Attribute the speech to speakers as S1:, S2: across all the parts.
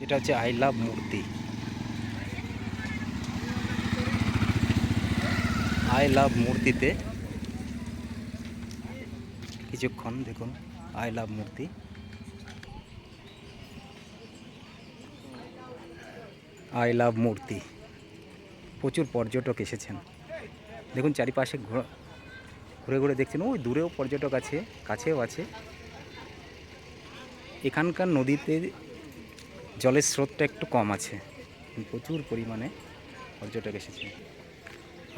S1: এটা হচ্ছে I love মূর্তি। আই লাভ মূর্তিতে কিছুক্ষণ দেখুন, আই লাভ মূর্তি। আই লাভ মূর্তি। প্রচুর পর্যটক এসেছেন। দেখুন চারিপাশে ঘোরা- ঘুরে দেখছেন, ওই দূরেও পর্যটক আছে, কাছেও আছে। এখানকার নদীতে জলের স্রোতটা একটু কম আছে। প্রচুর পরিমাণে পর্যটক এসেছে।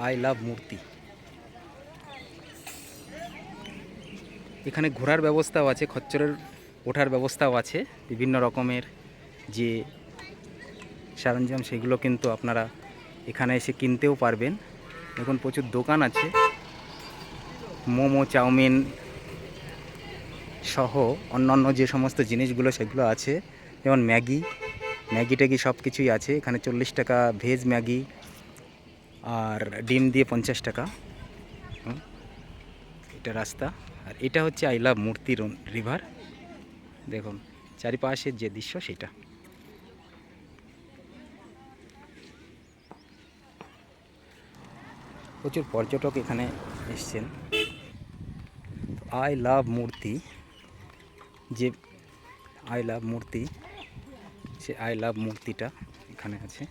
S1: আই লাভ মূর্তি। এখানে ঘোরার ব্যবস্থাও আছে, খচ্চরের ওঠার ব্যবস্থাও আছে, বিভিন্ন রকমের যে সরঞ্জাম সেগুলো কিন্তু আপনারা এখানে এসে কিনতেও পারবেন। এখন প্রচুর দোকান আছে। মোমো, চাউমিন সহ অন্যান্য যে সমস্ত জিনিসগুলো সেগুলো আছে। যেমন ম্যাগি ম্যাগি ট্যাগি সব কিছুই আছে। এখানে চল্লিশ টাকা, ভেজ ম্যাগি আর ডিম দিয়ে পঞ্চাশ টাকা। এটা রাস্তা। আর এটা হচ্ছে আই লাভ মূর্তি রিভার। দেখুন চারিপাশের যে দৃশ্য সেটা। প্রচুর পর্যটক এখানে এসছেন। আই লাভ মূর্তি, যে আই লাভ মূর্তি সে আই লাভ মূর্তিটা এখানে আছে।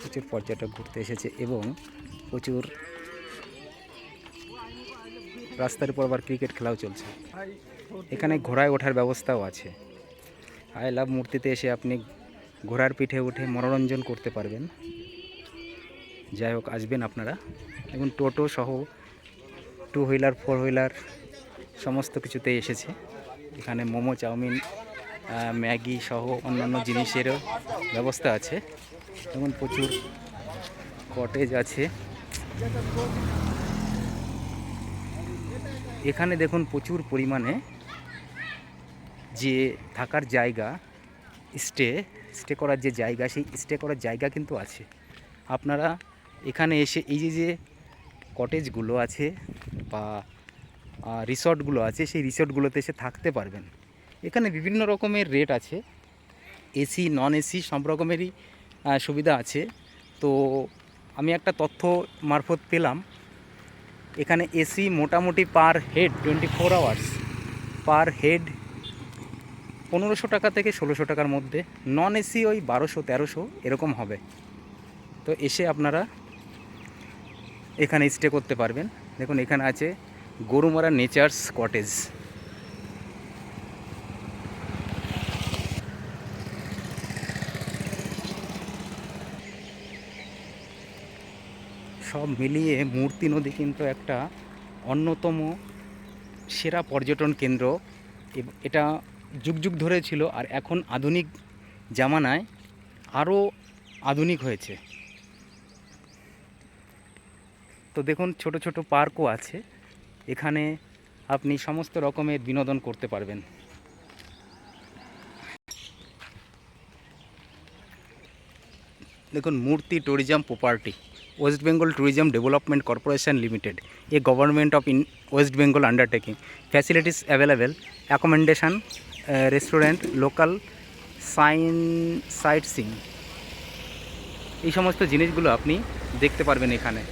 S1: প্রচুর পর্যটক ঘুরতে এসেছে এবং প্রচুর রাস্তার উপর আবার ক্রিকেট খেলাও চলছে। এখানে ঘোড়ায় ওঠার ব্যবস্থাও আছে। আই লাভ মূর্তিতে এসে আপনি ঘোড়ার পিঠে উঠে মনোরঞ্জন করতে পারবেন। যাই হোক, আসবেন আপনারা। এবং টোটো সহ টু হুইলার ফোর হুইলার সমস্ত কিছুতেই এসেছে। এখানে মোমো, চাউমিন ম্যাগি সহ অন্যান্য জিনিসেরও ব্যবস্থা আছে। যেমন প্রচুর কটেজ আছে। এখানে দেখুন প্রচুর পরিমাণে যে থাকার জায়গা স্টে স্টে করার যে জায়গা, সেই স্টে করার জায়গা কিন্তু আছে। আপনারা এখানে এসে এই যে যে কটেজগুলো আছে বা রিসর্টগুলো আছে, সেই রিসর্টগুলোতে এসে থাকতে পারবেন। এখানে বিভিন্ন রকমের রেট আছে। এসি নন এসি সব রকমেরই সুবিধা আছে। তো আমি একটা তথ্য মারফত পেলাম। এখানে এসি মোটামুটি per head twenty four hours per head পনেরোশো টাকা থেকে ষোলোশো টাকার মধ্যে। নন এসি ওই বারোশো, তেরোশো এরকম হবে। তো এসে আপনারা এখানে স্টে করতে পারবেন। দেখুন, এখানে আছে গরুমারা নেচার্স কটেজ সব মিলিয়ে মূর্তি নদী কিন্তু একটা অন্যতম সেরা পর্যটন কেন্দ্র। এটা যুগ যুগ ধরে ছিল আর এখন আধুনিক জামানায় আরও আধুনিক হয়েছে। তো দেখুন, ছোট ছোট পার্কও আছে। এখানে আপনি সমস্ত রকমের বিনোদন করতে পারবেন। দেখুন, Murti tourism property West Bengal tourism development corporation limited a government of in West Bengal undertaking facilities available accommodation restaurant local sign sightseeing এই সমস্ত জিনিসগুলো আপনি দেখতে পারবেন এখানে।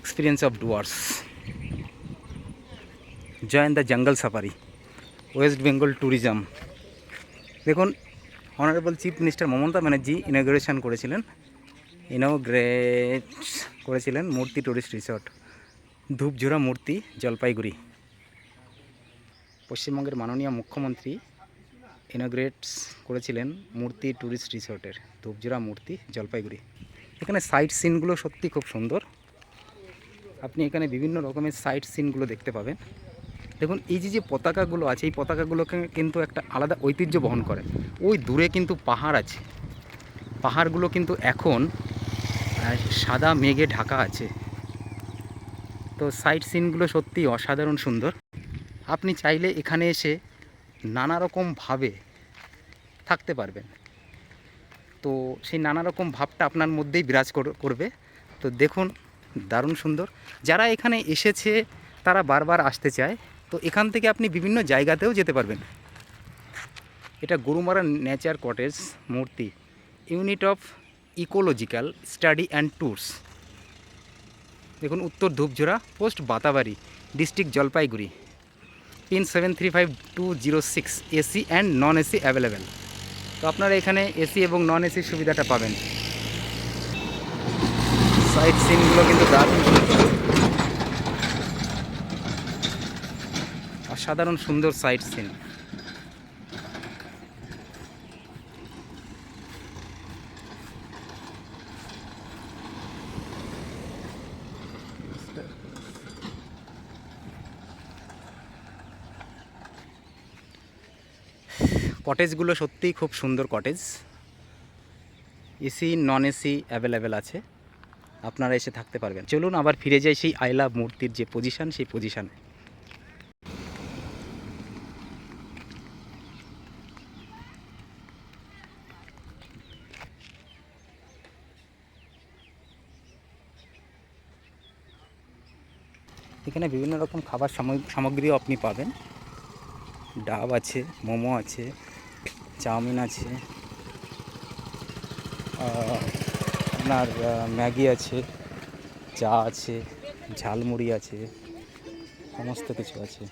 S1: Experience of Dooars join the jungle safari West Bengal tourism দেখুন honourable chief minister Mamata Banerjee inauguration করেছিলেন inaugurate করেছিলেন মূর্তি টুরিস্ট রিসর্ট ধূপঝোড়া মূর্তি, জলপাইগুড়ি। পশ্চিমবঙ্গের মাননীয় মুখ্যমন্ত্রী ইনগ্রেটস করেছিলেন মূর্তি ট্যুরিস্ট রিসর্টের ধূপঝোড়া মূর্তি, জলপাইগুড়ি। এখানে সাইট সিনগুলো সত্যি খুব সুন্দর। আপনি এখানে বিভিন্ন রকমের সাইট সিনগুলো দেখতে পাবেন। দেখুন, এই যে যে পতাকাগুলো আছে, এই পতাকাগুলোকে কিন্তু একটা আলাদা ঐতিহ্য বহন করে। ওই দূরে কিন্তু পাহাড় আছে। পাহাড়গুলো কিন্তু এখন সাদা মেঘে ঢাকা আছে। তো সাইট সিনগুলো সত্যি অসাধারণ সুন্দর। আপনি চাইলে এখানে এসে নানা রকমভাবে থাকতে পারবেন। তো সেই নানা রকম ভাবটা আপনার মধ্যেই বিরাজ কর- করবে। তো দেখুন দারুণ সুন্দর। যারা এখানে এসেছে, তারা বারবার আসতে চায়। তো এখান থেকে আপনি বিভিন্ন জায়গাতেও যেতে পারবেন। এটা Gorumara nature cottage Murti. Unit of ecological study and tours. দেখুন, Uttar Dhupjhora, post Batabari, district Jalpaiguri. Pin seven three five two zero six, AC and non AC available. তো আপনারা এখানে এসি এবং নন এসির সুবিধাটা পাবেন। সাইড সিনগুলো কিন্তু দারুণ অসাধারণ সুন্দর সাইড সিন কটেজগুলো সত্যিই খুব সুন্দর cottage AC non AC available আছে। আপনারা এসে থাকতে পারবেন। চলুন আবার ফিরে যাই সেই আই লাভ মূর্তির যে পজিশন সেই পজিশানে এখানে বিভিন্ন রকম খাবার সামগ- সামগ্রীও আপনি পাবেন। ডাব আছে, মোমো আছে, চাউমিন আছে আপনার ম্যাগি আছে, চা আছে, ঝালমুড়ি আছে, সমস্ত কিছু আছে।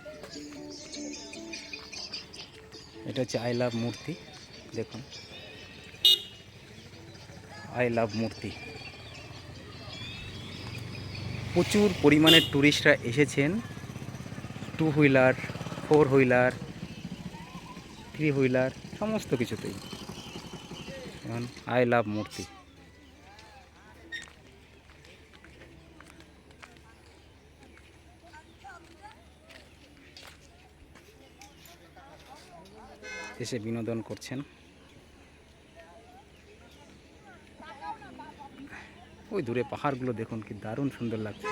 S1: এটা হচ্ছে আই লাভ মূর্তি, দেখুন। আই লাভ মূর্তি। প্রচুর পরিমাণে ট্যুরিস্টরা এসেছেন। Two wheeler, four wheeler, three wheeler, সমস্ত কিছুতেই। আই লাভ মূর্তি। এসে বিনোদন করছেন। ওই দূরে পাহাড়গুলো দেখুন কি দারুণ সুন্দর লাগছে।